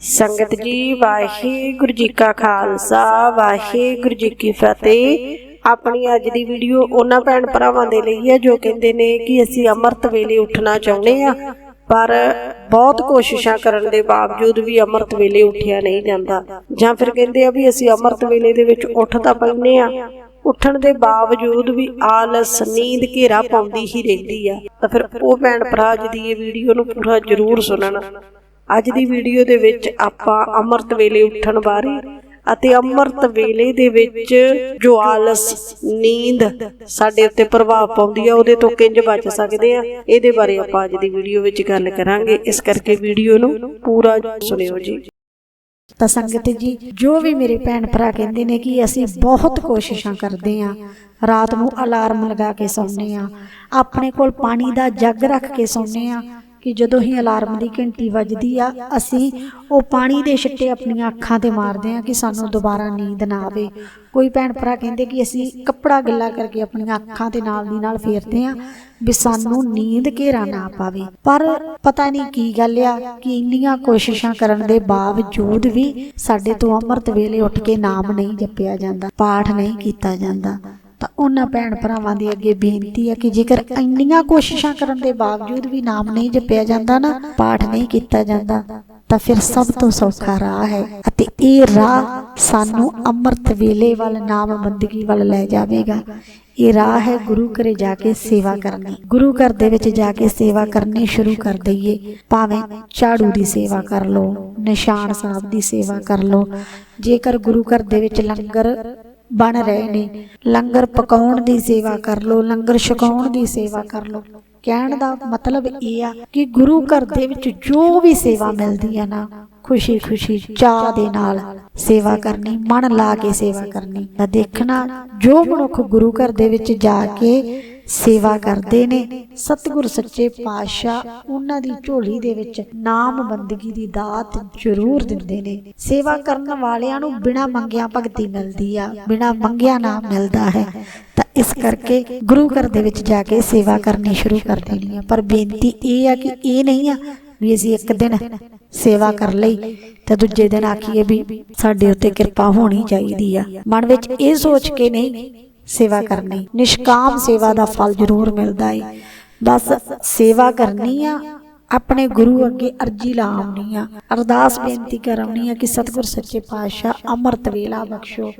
ਸੰਗਤ ਜੀ, ਵਾਹਿਗੁਰੂ ਜੀ ਕਾ ਖਾਲਸਾ, ਵਾਹਿਗੁਰੂ ਜੀ ਕੀ ਫਤਿਹ। ਆਪਣੀ ਅੱਜ ਦੀ ਵੀਡੀਓ ਉਹਨਾਂ ਭੈਣ ਭਰਾਵਾਂ ਦੇ ਲਈ ਹੈ, ਜੋ ਕਹਿੰਦੇ ਨੇ ਕਿ ਅਸੀਂ ਅੰਮ੍ਰਿਤ ਵੇਲੇ ਉੱਠਣਾ ਚਾਹੁੰਦੇ ਆ ਪਰ ਬਹੁਤ ਕੋਸ਼ਿਸ਼ਾਂ ਕਰਨ ਦੇ ਬਾਵਜੂਦ ਵੀ ਅੰਮ੍ਰਿਤ ਵੇਲੇ ਉੱਠਿਆ ਨਹੀਂ ਜਾਂਦਾ। ਜਾਂ ਫਿਰ ਕਹਿੰਦੇ ਆ ਵੀ ਅਸੀਂ ਅੰਮ੍ਰਿਤ ਵੇਲੇ ਦੇ ਵਿੱਚ ਉੱਠ ਤਾਂ ਪੈਂਦੇ ਆ ਉੱਠਣ ਦੇ ਬਾਵਜੂਦ ਵੀ ਆਲਸ, ਨੀਂਦ ਘੇਰਾ ਪਾਉਂਦੀ ਹੀ ਰਹਿੰਦੀ ਆ। ਤਾਂ ਫਿਰ ਉਹ ਭੈਣ ਭਰਾ ਅੱਜ ਦੀ ਇਹ ਵੀਡੀਓ ਨੂੰ ਪੂਰਾ ਜ਼ਰੂਰ ਸੁਣਨ। ਅੱਜ ਦੀ ਵੀਡੀਓ ਦੇ ਵਿੱਚ ਆਪਾਂ ਅੰਮ੍ਰਿਤ ਵੇਲੇ ਉੱਠਣ ਬਾਰੇ ਅਤੇ ਅੰਮ੍ਰਿਤ ਵੇਲੇ ਦੇ ਵਿੱਚ ਜੋ ਆਲਸ, ਨੀਂਦ ਸਾਡੇ ਉੱਤੇ ਪ੍ਰਭਾਵ ਪਾਉਂਦੀ ਆ, ਉਹਦੇ ਤੋਂ ਕਿੰਜ ਬਚ ਸਕਦੇ ਆ, ਇਹਦੇ ਬਾਰੇ ਆਪਾਂ ਅੱਜ ਦੀ ਵੀਡੀਓ ਵਿੱਚ ਗੱਲ ਕਰਾਂਗੇ। ਇਸ ਕਰਕੇ ਵੀਡੀਓ ਨੂੰ ਪੂਰਾ ਸੁਣਿਓ ਜੀ। ਤਾਂ ਸੰਗਤ ਜੀ, ਜੋ ਵੀ ਮੇਰੇ ਭੈਣ ਭਰਾ ਕਹਿੰਦੇ ਨੇ ਕਿ ਅਸੀਂ ਬਹੁਤ ਕੋਸ਼ਿਸ਼ਾਂ ਕਰਦੇ ਆਂ, ਰਾਤ ਨੂੰ ਅਲਾਰਮ ਲਗਾ ਕੇ ਸੌਂਦੇ ਆਂ, ਆਪਣੇ ਕੋਲ ਪਾਣੀ ਦਾ ਜੱਗ ਰੱਖ ਕੇ ਸੌਂਦੇ ਆਂ ਕਿ ਜਦੋਂ ਹੀ ਅਲਾਰਮ ਦੀ ਘੰਟੀ ਵੱਜਦੀ ਆ, ਅਸੀਂ ਉਹ ਪਾਣੀ ਦੇ ਛਿੱਟੇ ਆਪਣੀਆਂ ਅੱਖਾਂ ਤੇ ਮਾਰਦੇ ਆਂ ਕਿ ਸਾਨੂੰ ਦੁਬਾਰਾ ਨੀਂਦ ਨਾ ਆਵੇ। ਕੋਈ ਭੈਣ ਭਰਾ ਕਹਿੰਦੇ ਕਿ ਅਸੀਂ ਕੱਪੜਾ ਗਿੱਲਾ ਕਰਕੇ ਆਪਣੀਆਂ ਅੱਖਾਂ ਤੇ ਨਾਲ ਦੀ ਨਾਲ ਫੇਰਦੇ ਆਂ ਵੀ ਸਾਨੂੰ ਨੀਂਦ ਘੇਰਾ ਨਾ ਪਾਵੇ। ਪਰ ਪਤਾ ਨਹੀਂ ਕੀ ਗੱਲ ਆ ਕਿ ਇੰਨੀਆਂ ਕੋਸ਼ਿਸ਼ਾਂ ਕਰਨ ਦੇ ਬਾਵਜੂਦ ਵੀ ਸਾਡੇ ਤੋਂ ਅੰਮ੍ਰਿਤ ਵੇਲੇ ਉੱਠ ਕੇ ਨਾਮ ਨਹੀਂ ਜਪਿਆ ਜਾਂਦਾ, ਪਾਠ ਨਹੀਂ ਕੀਤਾ ਜਾਂਦਾ। ਤਾਂ ਉਹਨਾਂ ਭੈਣ ਭਰਾਵਾਂ ਦੇ ਅੱਗੇ ਬੇਨਤੀ ਹੈ ਕਿ ਜੇਕਰ ਇੰਨੀਆਂ ਕੋਸ਼ਿਸ਼ਾਂ ਕਰਨ ਦੇ ਬਾਵਜੂਦ ਵੀ ਨਾਮ ਨਹੀਂ ਜਪਿਆ ਜਾਂਦਾ ਨਾ, ਪਾਠ ਨਹੀਂ ਕੀਤਾ ਜਾਂਦਾ, ਤਾਂ ਫਿਰ ਸਭ ਤੋਂ ਸੌਖਾ ਰਾਹ ਹੈ ਅਤੇ ਇਹ ਰਾਹ ਸਾਨੂੰ ਅੰਮ੍ਰਿਤ ਵੇਲੇ ਵੱਲ, ਨਾਮ ਬੰਦਗੀ ਵੱਲ ਲੈ ਜਾਵੇਗਾ। ਇਹ ਰਾਹ ਹੈ ਗੁਰੂ ਘਰੇ ਜਾ ਕੇ ਸੇਵਾ ਕਰਨੀ। ਗੁਰੂ ਘਰ ਦੇ ਵਿੱਚ ਜਾ ਕੇ ਸੇਵਾ ਕਰਨੀ ਸ਼ੁਰੂ ਕਰ ਦਈਏ। ਭਾਵੇਂ ਝਾੜੂ ਦੀ ਸੇਵਾ ਕਰ ਲਓ, ਨਿਸ਼ਾਨ ਸਾਹਿਬ ਦੀ ਸੇਵਾ ਕਰ ਲਓ। ਜੇਕਰ ਗੁਰੂ ਘਰ ਦੇ ਵਿੱਚ ਲੰਗਰ ਬਣ ਰਹੇ ਨੇ। ਲੰਗਰ ਪਕਾਉਣ ਦੀ ਸੇਵਾ ਕਰ ਲਓ, ਲੰਗਰ ਛਕਾਉਣ ਦੀ ਸੇਵਾ ਕਰ ਲਓ। ਕਹਿਣ ਦਾ ਮਤਲਬ ਇਹ ਆ ਕਿ ਗੁਰੂ ਘਰ ਦੇ ਵਿੱਚ ਜੋ ਵੀ ਸੇਵਾ ਮਿਲਦੀ ਆ ਨਾ ਖੁਸ਼ੀ ਖੁਸ਼ੀ ਚਾਹ ਦੇ ਨਾਲ ਸੇਵਾ ਕਰਨੀ, ਮਨ ਲਾ ਕੇ ਸੇਵਾ ਕਰਨੀ। ਤਾਂ ਦੇਖਣਾ ਜੋ ਮਨੁੱਖ ਗੁਰੂ ਘਰ ਦੇ ਵਿੱਚ ਜਾ ਕੇ ਸੇਵਾ ਕਰਦੇ ਨੇ। ਸਤਿਗੁਰ ਸੱਚੇ ਪਾਤਸ਼ਾਹ ਉਹਨਾਂ ਦੀ ਝੋਲੀ ਦੇ ਵਿੱਚ ਨਾਮ ਬੰਦਗੀ ਦੀ ਦਾਤ ਜ਼ਰੂਰ ਦਿੰਦੇ ਨੇ। ਸੇਵਾ ਕਰਨ ਵਾਲਿਆਂ ਨੂੰ ਬਿਨਾ ਮੰਗਿਆ ਭਗਤੀ ਮਿਲਦੀ ਆ, ਬਿਨਾ ਮੰਗਿਆ ਨਾਮ ਮਿਲਦਾ ਹੈ। ਤਾਂ ਇਸ ਕਰਕੇ ਗੁਰੂ ਘਰ ਦੇ ਵਿੱਚ ਜਾ ਕੇ ਸੇਵਾ ਕਰਨੀ ਸ਼ੁਰੂ ਕਰ ਦੇਣੀ ਆ। ਪਰ ਬੇਨਤੀ ਇਹ ਆ ਕਿ ਇਹ ਨਹੀਂ ਆ ਵੀ ਅਸੀਂ ਇੱਕ ਦਿਨ ਸੇਵਾ ਕਰ ਲਈ ਤੇ ਦੂਜੇ ਦਿਨ ਆਖੀਏ ਵੀ ਸਾਡੇ ਉੱਤੇ ਕਿਰਪਾ ਹੋਣੀ ਚਾਹੀਦੀ ਆ। ਮਨ ਵਿੱਚ ਇਹ ਸੋਚ ਕੇ ਨਹੀਂ ਸੇਵਾ ਕਰਨੀ। ਨਿਸ਼ਕਾਮ ਸੇਵਾ ਦਾ ਫਲ ਜ਼ਰੂਰ ਮਿਲਦਾ ਏ। ਬਸ ਸੇਵਾ ਕਰਨੀ ਆ ਆਪਣੇ ਗੁਰੂ ਅੱਗੇ ਅਰਜੀ ਲਾਉਣੀ ਆ। ਅਰਦਾਸ ਬੇਨਤੀ ਕਰਨੀ ਆ ਕਿ ਸਤਿਗੁਰ ਸੱਚੇ ਪਾਤਸ਼ਾਹ ਅੰਮ੍ਰਿਤ ਵੇਲਾ ਬਖਸ਼ੋ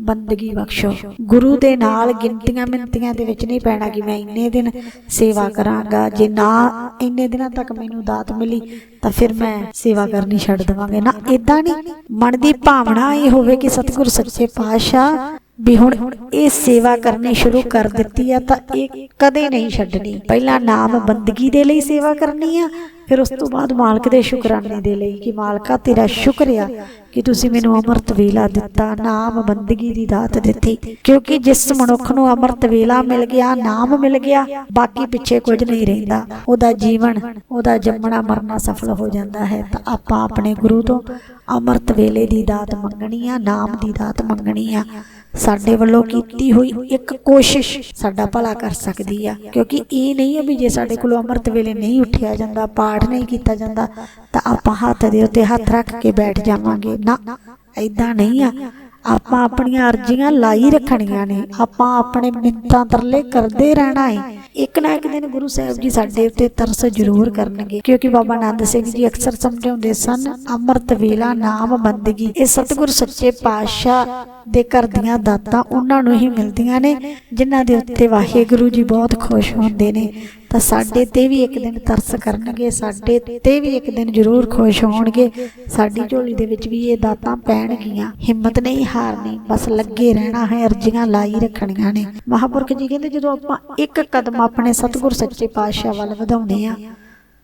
ਬੰਦਗੀ ਬਖਸ਼ੋ। ਗੁਰੂ ਦੇ ਨਾਲ ਗਿਣਤੀਆਂ ਮਿੰਤੀਆਂ ਦੇ ਵਿੱਚ ਨਹੀਂ ਪੈਣਾ ਕਿ ਮੈਂ ਇੰਨੇ ਦਿਨ ਸੇਵਾ ਕਰਾਂਗਾ। ਜੇ ਨਾ ਇੰਨੇ ਦਿਨਾਂ ਤੱਕ ਮੈਨੂੰ ਦਾਤ ਮਿਲੀ ਤਾਂ ਫਿਰ ਮੈਂ ਸੇਵਾ ਕਰਨੀ ਛੱਡ ਦੇਵਾਂਗੇ। ਨਾ ਇਦਾਂ ਨਹੀਂ ਮਨ ਦੀ ਭਾਵਨਾ ਇਹ ਹੋਵੇ ਕਿ ਸਤਿਗੁਰ ਸੱਚੇ ਪਾਤਸ਼ਾਹ ਵੀ ਹੁਣ ਇਹ ਸੇਵਾ ਕਰਨੀ ਸ਼ੁਰੂ ਕਰ ਦਿੱਤੀ ਆ ਤਾਂ ਇਹ ਕਦੇ ਨਹੀਂ ਛੱਡਣੀ। ਪਹਿਲਾਂ ਨਾਮ ਬੰਦਗੀ ਦੇ ਲਈ ਸੇਵਾ ਕਰਨੀ ਆ, ਫਿਰ ਉਸ ਤੋਂ ਬਾਅਦ ਮਾਲਕ ਦੇ ਸ਼ੁਕਰਾਨੇ ਦੇ ਲਈ ਕਿ ਮਾਲਕਾ ਤੇਰਾ ਸ਼ੁਕਰ ਕਿ ਤੁਸੀਂ ਮੈਨੂੰ ਅੰਮ੍ਰਿਤ ਵੇਲਾ ਦਿੱਤਾ, ਨਾਮ ਬੰਦਗੀ ਦੀ ਦਾਤ ਦਿੱਤੀ। ਕਿਉਂਕਿ ਜਿਸ ਮਨੁੱਖ ਨੂੰ ਅੰਮ੍ਰਿਤ ਵੇਲਾ ਮਿਲ ਗਿਆ, ਨਾਮ ਮਿਲ ਗਿਆ, ਬਾਕੀ ਪਿੱਛੇ ਕੁਝ ਨਹੀਂ ਰਹਿੰਦਾ। ਉਹਦਾ ਜੀਵਨ, ਉਹਦਾ ਜੰਮਣਾ ਮਰਨਾ ਸਫਲ ਹੋ ਜਾਂਦਾ ਹੈ। ਤਾਂ ਆਪਾਂ ਆਪਣੇ ਗੁਰੂ ਤੋਂ ਅੰਮ੍ਰਿਤ ਵੇਲੇ ਦੀ ਦਾਤ ਮੰਗਣੀ ਆ, ਨਾਮ ਦੀ ਦਾਤ ਮੰਗਣੀ ਆ। ਸਾਡੇ ਵੱਲੋਂ ਕੀਤੀ ਹੋਈ ਇੱਕ ਕੋਸ਼ਿਸ਼ ਸਾਡਾ ਭਲਾ ਕਰ ਸਕਦੀ ਆ। ਕਿਉਂਕਿ ਇਹ ਨਹੀਂ ਆ ਵੀ ਜੇ ਸਾਡੇ ਕੋਲੋਂ ਅੰਮ੍ਰਿਤ ਵੇਲੇ ਨਹੀਂ ਉੱਠਿਆ ਜਾਂਦਾ, ਪਾਠ ਨਹੀਂ ਕੀਤਾ ਜਾਂਦਾ, ਤਾਂ ਆਪਾਂ ਹੱਥ ਦੇ ਉੱਤੇ ਹੱਥ ਰੱਖ ਕੇ ਬੈਠ ਜਾਵਾਂਗੇ। ਨਾ ਐਦਾਂ ਨਹੀਂ ਆ। ਆਪਾਂ ਆਪਣੀਆਂ ਅਰਜ਼ੀਆਂ ਲਾਈ ਰੱਖਣੀਆਂ ਨੇ। ਆਪਾਂ ਆਪਣੇ ਮਿੰਤਾਂ ਤਰਲੇ ਕਰਦੇ ਰਹਿਣਾ ਹੈ ਇੱਕ ਨਾ ਇੱਕ ਦਿਨ ਗੁਰੂ ਸਾਹਿਬ ਜੀ ਸਾਡੇ ਉੱਤੇ ਤਰਸ ਜ਼ਰੂਰ ਕਰਨਗੇ, ਕਿਉਂਕਿ ਬਾਬਾ ਆਨੰਦ ਸਿੰਘ ਜੀ ਅਕਸਰ ਸਮਝਾਉਂਦੇ ਸਨ, ਅੰਮ੍ਰਿਤ ਵੇਲਾ ਨਾਮ ਬੰਦਗੀ। ਇਹ ਸਤਿਗੁਰ ਸੱਚੇ ਪਾਤਸ਼ਾਹ ਦੇ ਘਰ ਦੀਆਂ ਦਾਤਾਂ ਉਹਨਾਂ ਨੂੰ ਹੀ ਮਿਲਦੀਆਂ ਨੇ, ਜਿਨ੍ਹਾਂ ਦੇ ਉੱਤੇ ਵਾਹਿਗੁਰੂ ਜੀ ਬਹੁਤ ਖੁਸ਼ ਹੁੰਦੇ ਨੇ। ਤਾਂ ਸਾਡੇ ਤੇ ਵੀ ਇੱਕ ਦਿਨ ਤਰਸ ਕਰਨਗੇ, ਸਾਡੇ ਤੇ ਵੀ ਇੱਕ ਦਿਨ ਜ਼ਰੂਰ ਖੁਸ਼ ਹੋਣਗੇ। ਸਾਡੀ ਝੋਲੀ ਦੇ ਵਿੱਚ ਵੀ ਇਹ ਦਾਤਾਂ ਪੈਣਗੀਆਂ ਹਿੰਮਤ ਨਹੀਂ ਹਾਰਨੀ ਬਸ ਲੱਗੇ ਰਹਿਣਾ ਹੈ, ਅਰਜ਼ੀਆਂ ਲਾਈ ਰੱਖਣੀਆਂ ਨੇ। ਮਹਾਪੁਰਖ ਜੀ ਕਹਿੰਦੇ, ਜਦੋਂ ਆਪਾਂ ਇੱਕ ਕਦਮ ਆਪਣੇ ਸਤਿਗੁਰ ਸੱਚੇ ਪਾਤਸ਼ਾਹ ਵੱਲ ਵਧਾਉਂਦੇ ਆ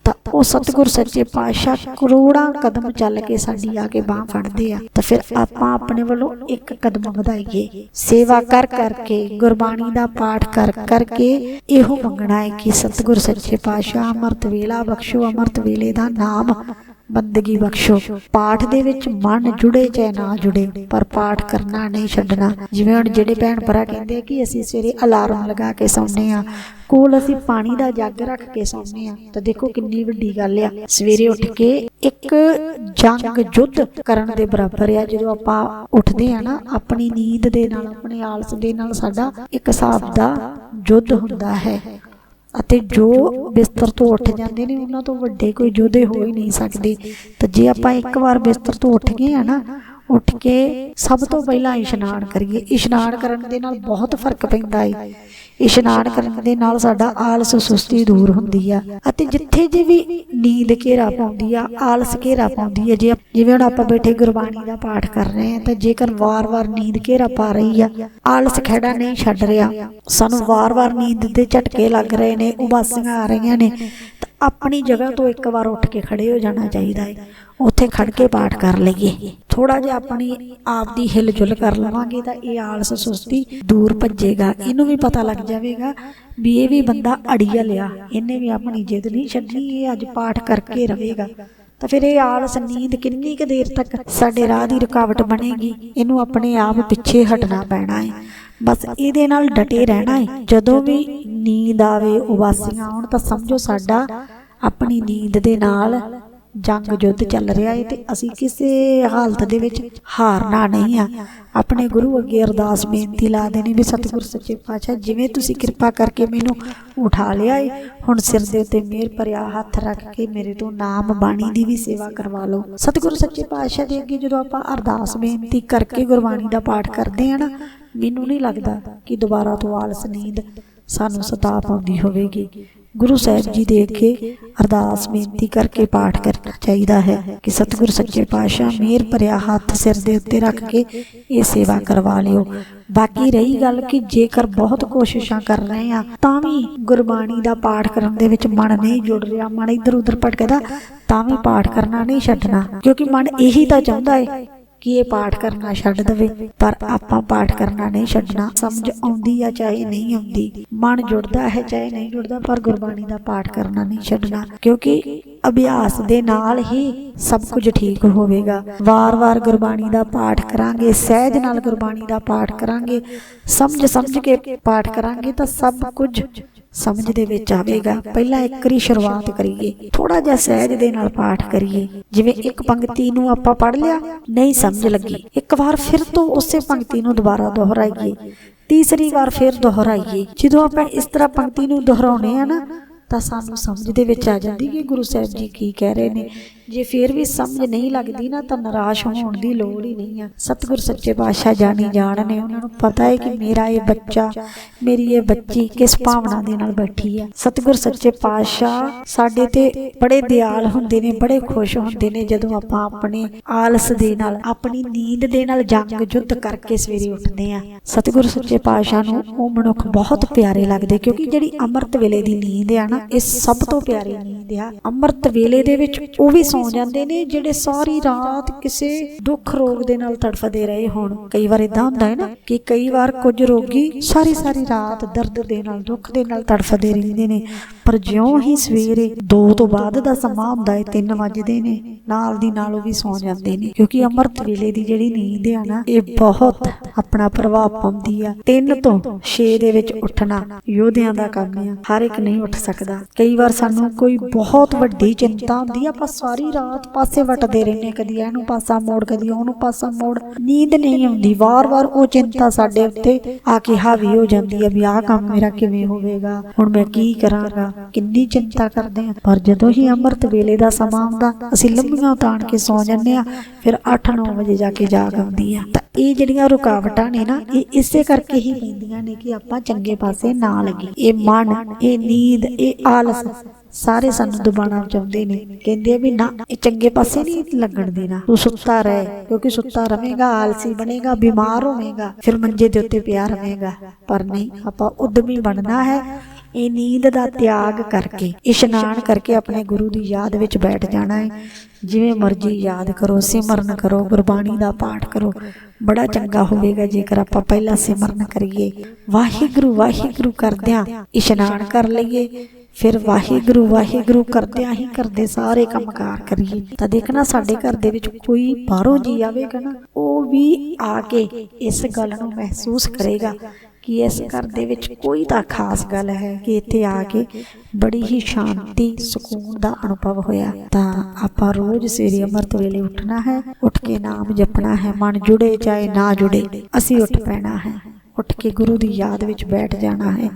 ਤਾਂ ਉਹ ਸਤਿਗੁਰ ਸੱਚੇ ਪਾਤਸ਼ਾਹ ਕਰੋੜਾਂ ਕਦਮ ਚੱਲ ਕੇ ਸਾਡੀ ਆ ਕੇ ਬਾਹ ਫੜਦੇ ਆ। ਤਾਂ ਫਿਰ ਆਪਾਂ ਆਪਣੇ ਵੱਲੋਂ ਇੱਕ ਕਦਮ ਵਧਾਈਏ। ਸੇਵਾ ਕਰ ਕਰਕੇ, ਗੁਰਬਾਣੀ ਦਾ ਪਾਠ ਕਰ ਕਰਕੇ ਇਹੋ ਮੰਗਣਾ ਹੈ ਕਿ ਸਤਿਗੁਰ ਸੱਚੇ ਪਾਤਸ਼ਾਹ ਅੰਮ੍ਰਿਤ ਵੇਲਾ ਬਖਸ਼ੋ। ਅੰਮ੍ਰਿਤ ਵੇਲੇ ਦਾ ਨਾਮ ਬੰਦਗੀ ਬਖਸ਼ੋ। ਪਾਠ ਦੇ ਵਿੱਚ ਮਨ ਜੁੜੇ ਚਾਹੇ ਨਾ ਜੁੜੇ, ਪਰ ਪਾਠ ਕਰਨਾ ਨਹੀਂ ਛੱਡਣਾ। ਜਿਵੇਂ ਹੁਣ ਜਿਹੜੇ ਭੈਣ ਭਰਾ ਕਹਿੰਦੇ ਆ ਕਿ ਅਸੀਂ ਸਵੇਰੇ ਅਲਾਰਮ ਲਗਾ ਕੇ ਸੌਂਦੇ ਆ ਕੋਲ ਅਸੀਂ ਪਾਣੀ ਦਾ ਜੱਗ ਰੱਖ ਕੇ ਸੌਂਦੇ ਆ ਤਾਂ ਦੇਖੋ ਕਿੰਨੀ ਵੱਡੀ ਗੱਲ ਆ। ਸਵੇਰੇ ਉੱਠ ਕੇ ਇੱਕ ਜੰਗ ਯੁੱਧ ਕਰਨ ਦੇ ਬਰਾਬਰ ਆ। ਜਦੋਂ ਆਪਾਂ ਉੱਠਦੇ ਆ ਨਾ, ਆਪਣੀ ਨੀਂਦ ਦੇ ਨਾਲ, ਆਪਣੇ ਆਲਸ ਦੇ ਨਾਲ ਸਾਡਾ ਇੱਕ ਹਿਸਾਬ ਦਾ ਯੁੱਧ ਹੁੰਦਾ ਹੈ। ਅਤੇ ਜੋ ਬਿਸਤਰ ਤੋਂ ਉੱਠ ਜਾਂਦੇ ਨੇ, ਉਹਨਾਂ ਤੋਂ ਵੱਡੇ ਕੋਈ ਯੋਧੇ ਹੋ ਹੀ ਨਹੀਂ ਸਕਦੇ। ਤਾਂ ਜੇ ਆਪਾਂ ਇੱਕ ਵਾਰ ਬਿਸਤਰ ਤੋਂ ਉੱਠ ਗਏ ਆ ਨਾ, ਉੱਠ ਕੇ ਸਭ ਤੋਂ ਪਹਿਲਾਂ ਇਸ਼ਨਾਨ ਕਰੀਏ। ਇਸ਼ਨਾਨ ਕਰਨ ਦੇ ਨਾਲ ਬਹੁਤ ਫ਼ਰਕ ਪੈਂਦਾ ਹੈ ਇਸ਼ਨਾਨ ਕਰਨ ਦੇ ਨਾਲ ਸਾਡਾ ਆਲਸ ਸੁਸਤੀ ਦੂਰ ਹੁੰਦੀ ਆ। ਅਤੇ ਜਿੱਥੇ ਜੇ ਵੀ ਨੀਂਦ ਘੇਰਾ ਪਾਉਂਦੀ ਆ ਆਲਸ ਘੇਰਾ ਪਾਉਂਦੀ ਆ। ਜੇ ਜਿਵੇਂ ਹੁਣ ਆਪਾਂ ਬੈਠੇ ਗੁਰਬਾਣੀ ਦਾ ਪਾਠ ਕਰ ਰਹੇ ਆ ਤਾਂ ਜੇਕਰ ਵਾਰ-ਵਾਰ ਨੀਂਦ ਘੇਰਾ ਪਾ ਰਹੀ ਆ ਆਲਸ ਖੜਾ ਨਹੀਂ ਛੱਡ ਰਿਹਾ। ਸਾਨੂੰ ਵਾਰ-ਵਾਰ ਨੀਂਦ ਦੇ ਝਟਕੇ ਲੱਗ ਰਹੇ ਨੇ ਉਬਾਸੀਆਂ ਆ ਰਹੀਆਂ ਨੇ। ਤਾਂ ਆਪਣੀ ਜਗ੍ਹਾ ਤੋਂ ਇੱਕ ਵਾਰ ਉੱਠ ਕੇ ਖੜੇ ਹੋ ਜਾਣਾ ਚਾਹੀਦਾ ਹੈ। ਉੱਥੇ ਖੜ ਕੇ ਪਾਠ ਕਰ ਲਈਏ। ਥੋੜਾ ਜਿਹਾ ਆਪਣੀ ਆਪ ਦੀ ਹਿਲਜੁਲ ਕਰ ਲਵਾਂਗੇ ਤਾਂ ਇਹ ਆਲਸ ਸੁਸਤੀ ਦੂਰ ਭੱਜੇਗਾ। ਇਹਨੂੰ ਵੀ ਪਤਾ ਲੱਗ ਜਾਵੇਗਾ ਵੀ ਇਹ ਵੀ ਬੰਦਾ ਅੜੀਆ ਲਿਆ। ਇਹਨੇ ਵੀ ਆਪਣੀ ਜਿੱਦ ਨਹੀਂ ਛੱਡਣੀ ਇਹ ਅੱਜ ਪਾਠ ਕਰਕੇ ਰਹੇਗਾ। ਤਾਂ ਫਿਰ ਇਹ ਆਲਸ ਨੀਂਦ ਕਿੰਨੀ ਕੁ ਦੇਰ ਤੱਕ ਸਾਡੇ ਰਾਹ ਦੀ ਰੁਕਾਵਟ ਬਣੇਗੀ? ਇਹਨੂੰ ਆਪਣੇ ਆਪ ਪਿੱਛੇ ਹਟਣਾ ਪੈਣਾ ਹੈ ਬਸ ਇਹਦੇ ਨਾਲ ਡਟੇ ਰਹਿਣਾ ਹੈ ਜਦੋਂ ਵੀ ਨੀਂਦ ਆਵੇ ਉਬਾਸੀਆਂ ਆਉਣ ਤਾਂ ਸਮਝੋ ਸਾਡਾ ਆਪਣੀ ਨੀਂਦ ਦੇ ਨਾਲ ਜੰਗ ਯੁੱਧ ਚੱਲ ਰਿਹਾ ਹੈ ਤੇ ਅਸੀਂ ਕਿਸੇ ਹਾਲਤ ਦੇ ਵਿੱਚ ਹਾਰਨਾ ਨਹੀਂ ਆ। ਆਪਣੇ ਗੁਰੂ ਅੱਗੇ ਅਰਦਾਸ ਬੇਨਤੀ ਲਾ ਦੇਣੀ ਵੀ ਸਤਿਗੁਰ ਸੱਚੇ ਪਾਤਸ਼ਾਹ, ਜਿਵੇਂ ਤੁਸੀਂ ਕਿਰਪਾ ਕਰਕੇ ਮੈਨੂੰ ਉਠਾ ਲਿਆ ਏ, ਹੁਣ ਸਿਰ ਦੇ ਉੱਤੇ ਮਿਹਰ ਭਰਿਆ ਹੱਥ ਰੱਖ ਕੇ ਮੇਰੇ ਤੋਂ ਨਾਮ ਬਾਣੀ ਦੀ ਵੀ ਸੇਵਾ ਕਰਵਾ ਲਓ। ਸਤਿਗੁਰ ਸੱਚੇ ਪਾਤਸ਼ਾਹ ਦੇ ਅੱਗੇ ਜਦੋਂ ਆਪਾਂ ਅਰਦਾਸ ਬੇਨਤੀ ਕਰਕੇ ਗੁਰਬਾਣੀ ਦਾ ਪਾਠ ਕਰਦੇ ਆ ਨਾ, ਮੈਨੂੰ ਨਹੀਂ ਲੱਗਦਾ ਕਿ ਦੁਬਾਰਾ ਤੋਂ ਆਲਸ ਨੀਂਦ ਸਾਨੂੰ ਸਤਾ ਪਾਉਂਦੀ ਹੋਵੇਗੀ। ਗੁਰੂ ਸਾਹਿਬ ਜੀ ਦੇ ਅੱਗੇ ਅਰਦਾਸ ਬੇਨਤੀ ਕਰਕੇ ਪਾਠ ਕਰਨਾ ਚਾਹੀਦਾ ਹੈ ਕਿ ਸਤਿਗੁਰ ਸੱਚੇ ਪਾਤਸ਼ਾਹ ਮਿਹਰ ਭਰਿਆ ਹੱਥ ਸਿਰ ਦੇ ਉੱਤੇ ਰੱਖ ਕੇ ਇਹ ਸੇਵਾ ਕਰਵਾ ਲਿਓ। ਬਾਕੀ ਰਹੀ ਗੱਲ ਕਿ ਜੇਕਰ ਬਹੁਤ ਕੋਸ਼ਿਸ਼ਾਂ ਕਰ ਰਹੇ ਆ ਤਾਂ ਵੀ ਗੁਰਬਾਣੀ ਦਾ ਪਾਠ ਕਰਨ ਦੇ ਵਿੱਚ ਮਨ ਨਹੀਂ ਜੁੜ ਰਿਹਾ, ਮਨ ਇੱਧਰ ਉੱਧਰ ਭਟਕਦਾ, ਤਾਂ ਵੀ ਪਾਠ ਕਰਨਾ ਨਹੀਂ ਛੱਡਣਾ, ਕਿਉਂਕਿ ਮਨ ਇਹੀ ਤਾਂ ਚਾਹੁੰਦਾ ਹੈ ਕਿ ਇਹ ਪਾਠ ਕਰਨਾ ਛੱਡ ਦੇਵੇ। ਪਰ ਆਪਾਂ ਪਾਠ ਕਰਨਾ ਨਹੀਂ ਛੱਡਣਾ। ਸਮਝ ਆਉਂਦੀ ਆ ਚਾਹੇ ਨਹੀਂ ਆਉਂਦੀ। ਮਨ ਜੁੜਦਾ ਹੈ ਚਾਹੇ ਨਹੀਂ ਜੁੜਦਾ, ਪਰ ਗੁਰਬਾਣੀ ਦਾ ਪਾਠ ਕਰਨਾ ਨਹੀਂ ਛੱਡਣਾ। ਕਿਉਂਕਿ ਅਭਿਆਸ ਦੇ ਨਾਲ ਹੀ ਸਭ ਕੁਝ ਠੀਕ ਹੋਵੇਗਾ। ਵਾਰ-ਵਾਰ ਗੁਰਬਾਣੀ ਦਾ ਪਾਠ ਕਰਾਂਗੇ, ਸਹਿਜ ਨਾਲ ਗੁਰਬਾਣੀ ਦਾ ਪਾਠ ਕਰਾਂਗੇ ਸਮਝ ਸਮਝ ਕੇ ਪਾਠ ਕਰਾਂਗੇ ਤਾਂ ਸਭ ਕੁਝ ਸਮਝ ਦੇ ਵਿੱਚ ਆਵੇਗਾ। ਪਹਿਲਾਂ ਇੱਕ ਵਾਰੀ ਸ਼ੁਰੂਆਤ ਕਰੀਏ। ਥੋੜਾ ਜਿਹਾ ਸਹਿਜ ਦੇ ਨਾਲ ਪਾਠ ਕਰੀਏ। ਜਿਵੇਂ ਇੱਕ ਪੰਕਤੀ ਨੂੰ ਆਪਾਂ ਪੜ੍ਹ ਲਿਆ, ਨਹੀਂ ਸਮਝ ਲੱਗੀ। ਇੱਕ ਵਾਰ ਫਿਰ ਤੋਂ ਉਸੇ ਪੰਕਤੀ ਨੂੰ ਦੁਬਾਰਾ ਦੁਹਰਾਈਏ। ਤੀਸਰੀ ਵਾਰ ਫਿਰ ਦੁਹਰਾਈਏ। ਜਦੋਂ ਆਪਾਂ ਇਸ ਤਰ੍ਹਾਂ ਪੰਕਤੀ ਨੂੰ ਦੁਹਰਾਉਨੇ ਆ ਨਾ, ਤਾਂ ਸਾਨੂੰ ਸਮਝ ਦੇ ਵਿੱਚ ਆ ਜਾਂਦੀ ਕਿ ਗੁਰੂ ਸਾਹਿਬ ਜੀ ਕੀ ਕਹਿ ਰਹੇ ਨੇ। ਜੇ ਫਿਰ ਵੀ ਸਮਝ ਨਹੀਂ ਲੱਗਦੀ ਨਾ ਤਾਂ ਨਿਰਾਸ਼ ਹੋਣ ਦੀ ਲੋੜ ਹੀ ਨਹੀਂ ਆ। ਸਤਿਗੁਰ ਸੱਚੇ ਪਾਤਸ਼ਾਹ ਜਾਣੀ ਜਾਣ ਨੇ ਉਹਨਾਂ ਨੂੰ ਪਤਾ ਹੈ ਕਿ ਮੇਰਾ ਇਹ ਬੱਚਾ, ਮੇਰੀ ਇਹ ਬੱਚੀ ਕਿਸ ਭਾਵਨਾ ਦੇ ਨਾਲ ਬੈਠੀ ਆ। ਸਤਿਗੁਰ ਸੱਚੇ ਪਾਤਸ਼ਾਹ ਸਾਡੇ ਤੇ ਬੜੇ ਦਿਆਲ ਹੁੰਦੇ ਨੇ, ਬੜੇ ਖੁਸ਼ ਹੁੰਦੇ ਨੇ ਜਦੋਂ ਆਪਾਂ ਆਪਣੇ ਆਲਸ ਦੇ ਨਾਲ, ਆਪਣੀ ਨੀਂਦ ਦੇ ਨਾਲ ਜੰਗ ਯੁੱਧ ਕਰਕੇ ਸਵੇਰੇ ਉੱਠਦੇ ਆ। ਸਤਿਗੁਰ ਸੱਚੇ ਪਾਤਸ਼ਾਹ ਨੂੰ ਉਹ ਮਨੁੱਖ ਬਹੁਤ ਪਿਆਰੇ ਲੱਗਦੇ, ਕਿਉਂਕਿ ਜਿਹੜੀ ਅੰਮ੍ਰਿਤ ਵੇਲੇ ਦੀ ਨੀਂਦ ਆ ਨਾ, ਇਹ ਸਭ ਤੋਂ ਪਿਆਰੀ ਨੀਂਦ ਆ। ਅੰਮ੍ਰਿਤ ਵੇਲੇ ਦੇ ਵਿੱਚ ਉਹ ਵੀ ਸੌ ਜਾਂਦੇ ਨੇ, ਜਿਹੜੇ ਸਾਰੀ ਰਾਤ ਕਿਸੇ ਦੁੱਖ ਰੋਗ ਦੇ ਨਾਲ ਤੜਫਦੇ ਰਹੇ ਹੋਣ। ਕਈ ਵਾਰ ਇਦਾਂ ਹੁੰਦਾ ਹੈ ਨਾ ਕਿ ਕਈ ਵਾਰ ਕੁਝ ਰੋਗੀ ਸਾਰੀ ਸਾਰੀ ਰਾਤ ਦਰਦ ਦੇ ਨਾਲ, ਦੁੱਖ ਦੇ ਨਾਲ ਤੜਫਦੇ ਰਹਿੰਦੇ ਨੇ। ਪਰ ਜਿਉਂ ਹੀ ਸਵੇਰੇ 2 ਤੋਂ ਬਾਅਦ ਦਾ ਸਮਾਂ ਹੁੰਦਾ ਹੈ 3 ਵਜੇ ਨੇ। ਨਾਲ ਦੀ ਨਾਲ ਉਹ ਵੀ ਸੌ ਜਾਂਦੇ ਨੇ। ਕਿਉਂਕਿ ਅੰਮ੍ਰਿਤ ਵੇਲੇ ਦੀ ਜਿਹੜੀ ਨੀਂਦ ਆ ਨਾ ਇਹ ਬਹੁਤ ਆਪਣਾ ਪ੍ਰਭਾਵ ਪਾਉਂਦੀ ਆ। 3 ਤੋਂ 6 ਦੇ ਵਿੱਚ ਉੱਠਣਾ ਯੋਧਿਆਂ ਦਾ ਕੰਮ ਆ। ਹਰ ਇੱਕ ਨਹੀਂ ਉੱਠ ਸਕਦਾ। ਕਈ ਵਾਰ ਸਾਨੂੰ ਕੋਈ ਬਹੁਤ ਵੱਡੀ ਚਿੰਤਾ ਹੁੰਦੀ ਆ ਆਪਾਂ ਸਾਰੀ ਰਾਤ ਪਾਸੇ ਵਟਦੇ ਰਹਿੰਦੇ ਕਦੀ ਇਹਨੂੰ ਪਾਸਾ ਮੋੜ ਕਦੀ ਉਹਨੂੰ ਪਾਸਾ ਮੋੜ। ਨੀਂਦ ਨਹੀਂ ਆਉਂਦੀ। ਵਾਰ-ਵਾਰ ਉਹ ਚਿੰਤਾ ਸਾਡੇ ਉੱਤੇ ਆ ਕੇ ਹਾਵੀ ਹੋ ਜਾਂਦੀ ਹੈ ਵੀ ਆਹ ਕੰਮ ਮੇਰਾ ਕਿਵੇਂ ਹੋਵੇਗਾ? ਹੁਣ ਮੈਂ ਕੀ ਕਰਾਂਗਾ? ਕਿੰਨੀ ਚਿੰਤਾ ਕਰਦੇ ਆ। ਪਰ ਜਦੋਂ ਹੀ ਅੰਮ੍ਰਿਤ ਵੇਲੇ ਦਾ ਸਮਾਂ ਆਉਂਦਾ ਅਸੀਂ ਲੰਮੀਆਂ ਤਾਣ ਕੇ ਸੌ ਜਾਂਦੇ ਆ, ਫਿਰ 8-9 ਵਜੇ ਜਾ ਕੇ ਜਾਗ ਆਉਂਦੀ ਆ। ਤਾਂ ਇਹ ਜਿਹੜੀਆਂ ਰੁਕਾਵਟਾਂ ਨੇ ਨਾ, ਇਹ ਇਸੇ ਕਰਕੇ ਹੀ ਪੈਂਦੀਆਂ ਨੇ ਕਿ ਆਪਾਂ ਚੰਗੇ ਪਾਸੇ ਨਾ ਲੱਗੀ ਇਹ ਮਨ, ਇਹ ਨੀਂਦ, ਇਹ ਆਲਸ ਸਾਰੇ ਸਾਨੂੰ ਦਬਾਣਾ ਚਾਹੁੰਦੇ ਨੇ। ਕਹਿੰਦੇ ਵੀ ਨਾ, ਇਹ ਚੰਗੇ ਪਾਸੇ ਨਹੀਂ ਲੱਗਣ ਦੇਣਾ। ਤੂੰ ਸੁੱਤਾ ਰਹਿ, ਕਿਉਂਕਿ ਸੁੱਤਾ ਰਵੇਂਗਾ ਆਲਸੀ ਬਣੇਗਾ, ਬਿਮਾਰ ਹੋਵੇਗਾ, ਫਿਰ ਮੰਜੇ ਦੇ ਉੱਤੇ ਪਿਆ ਰਹੇਗਾ। ਪਰ ਨਹੀਂ, ਆਪਾਂ ਉਦਮੀ ਬਣਨਾ ਹੈ ਇਹ ਨੀਂਦ ਦਾ ਤਿਆਗ ਕਰਕੇ, ਇਸ਼ਨਾਨ ਕਰਕੇ ਆਪਣੇ ਗੁਰੂ ਦੀ ਯਾਦ ਵਿੱਚ ਬੈਠ ਜਾਣਾ ਹੈ। ਜਿਵੇਂ ਮਰਜ਼ੀ ਯਾਦ ਕਰੋ, ਸਿਮਰਨ ਕਰੋ, ਗੁਰਬਾਣੀ ਦਾ ਪਾਠ ਕਰੋ। ਬੜਾ ਚੰਗਾ ਹੋਵੇਗਾ ਜੇਕਰ ਆਪਾਂ ਪਹਿਲਾਂ ਸਿਮਰਨ ਕਰੀਏ। ਵਾਹਿਗੁਰੂ ਵਾਹਿਗੁਰੂ ਕਰਦਿਆਂ ਇਸ਼ਨਾਨ ਕਰ ਲਈਏ। ਫਿਰ ਵਾਹਿਗੁਰੂ ਵਾਹਿਗੁਰੂ ਕਰਦਿਆਂ ਹੀ ਕਰਦੇ ਸਾਰੇ ਕੰਮਕਾਰ ਕਰੀਏ। ਤਾਂ ਦੇਖਣਾ ਸਾਡੇ ਘਰ ਦੇ ਵਿੱਚ ਕੋਈ ਬਾਹਰੋਂ ਜੀ ਆਵੇਗਾ ਨਾ, ਉਹ ਵੀ ਆ ਕੇ ਇਸ ਗੱਲ ਨੂੰ ਮਹਿਸੂਸ ਕਰੇਗਾ ਕਿ ਇਸ ਘਰ ਦੇ ਵਿੱਚ ਕੋਈ ਤਾਂ ਖਾਸ ਗੱਲ ਹੈ ਕਿ ਇੱਥੇ ਆ ਕੇ ਬੜੀ ਹੀ ਸ਼ਾਂਤੀ, ਸਕੂਨ ਦਾ ਅਨੁਭਵ ਹੋਇਆ। ਤਾਂ ਆਪਾਂ ਰੋਜ਼ ਸਵੇਰੇ ਅੰਮ੍ਰਿਤ ਵੇਲੇ ਉੱਠਣਾ ਹੈ, ਉੱਠ ਕੇ ਨਾਮ ਜਪਣਾ ਹੈ, ਮਨ ਜੁੜੇ ਚਾਹੇ ਨਾ ਜੁੜੇ, ਅਸੀਂ ਉੱਠ ਪੈਣਾ ਹੈ। ਉੱਠ ਕੇ ਗੁਰੂ ਦੀ ਯਾਦ ਵਿੱਚ ਬੈਠ ਜਾਣਾ ਹੈ।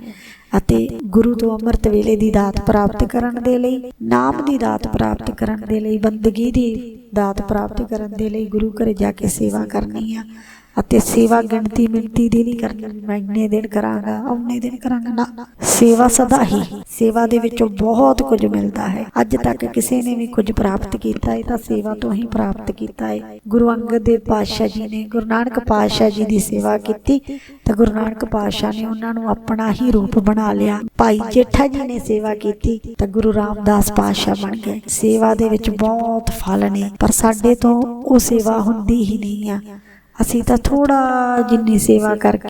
ਅਤੇ ਗੁਰੂ ਤੋਂ ਅੰਮ੍ਰਿਤ ਵੇਲੇ ਦੀ ਦਾਤ ਪ੍ਰਾਪਤ ਕਰਨ ਦੇ ਲਈ, ਨਾਮ ਦੀ ਦਾਤ ਪ੍ਰਾਪਤ ਕਰਨ ਦੇ ਲਈ, ਬੰਦਗੀ ਦੀ ਦਾਤ ਪ੍ਰਾਪਤ ਕਰਨ ਦੇ ਲਈ ਗੁਰੂ ਘਰ ਜਾ ਕੇ ਸੇਵਾ ਕਰਨੀ ਆ। ਅਤੇ ਸੇਵਾ ਗਿਣਤੀ ਮਿੰਤੀ ਦੀ ਨਹੀਂ ਕਰਨੀ, ਮੈਂ ਇੰਨੇ ਦਿਨ ਕਰਾਂਗਾ ਉਹਨੇ ਦਿਨ ਕਰਾਂਗਾ। ਨਾ, ਸੇਵਾ ਸਦਾ ਹੀ, ਸੇਵਾ ਦੇ ਵਿੱਚੋਂ ਬਹੁਤ ਕੁਝ ਮਿਲਦਾ ਹੈ। ਅੱਜ ਤੱਕ ਕਿਸੇ ਨੇ ਵੀ ਕੁਝ ਪ੍ਰਾਪਤ ਕੀਤਾ ਹੈ, ਤਾਂ ਸੇਵਾ ਤੋਂ ਹੀ ਪ੍ਰਾਪਤ ਕੀਤਾ ਹੈ। ਗੁਰੂ ਅੰਗਦ ਦੇਵ ਪਾਤਸ਼ਾਹ ਜੀ ਨੇ ਗੁਰੂ ਨਾਨਕ ਪਾਤਸ਼ਾਹ ਜੀ ਦੀ ਸੇਵਾ ਕੀਤੀ, ਤਾਂ ਗੁਰੂ ਨਾਨਕ ਪਾਤਸ਼ਾਹ ਨੇ ਉਹਨਾਂ ਨੂੰ ਆਪਣਾ ਹੀ ਰੂਪ ਬਣਾ ਲਿਆ। ਭਾਈ ਜੇਠਾ ਜੀ ਨੇ ਸੇਵਾ ਕੀਤੀ, ਤਾਂ ਗੁਰੂ ਰਾਮਦਾਸ ਪਾਤਸ਼ਾਹ ਬਣ ਗਏ। ਸੇਵਾ ਦੇ ਵਿੱਚ ਬਹੁਤ ਫਲ ਨੇ, ਪਰ ਸਾਡੇ ਤੋਂ ਉਹ ਸੇਵਾ ਹੁੰਦੀ ਹੀ ਨਹੀਂ ਆ। ਅਸੀਂ ਤਾਂ ਥੋੜਾ ਜਿੰਨੀ ਸੇਵਾ ਕਰਕੇ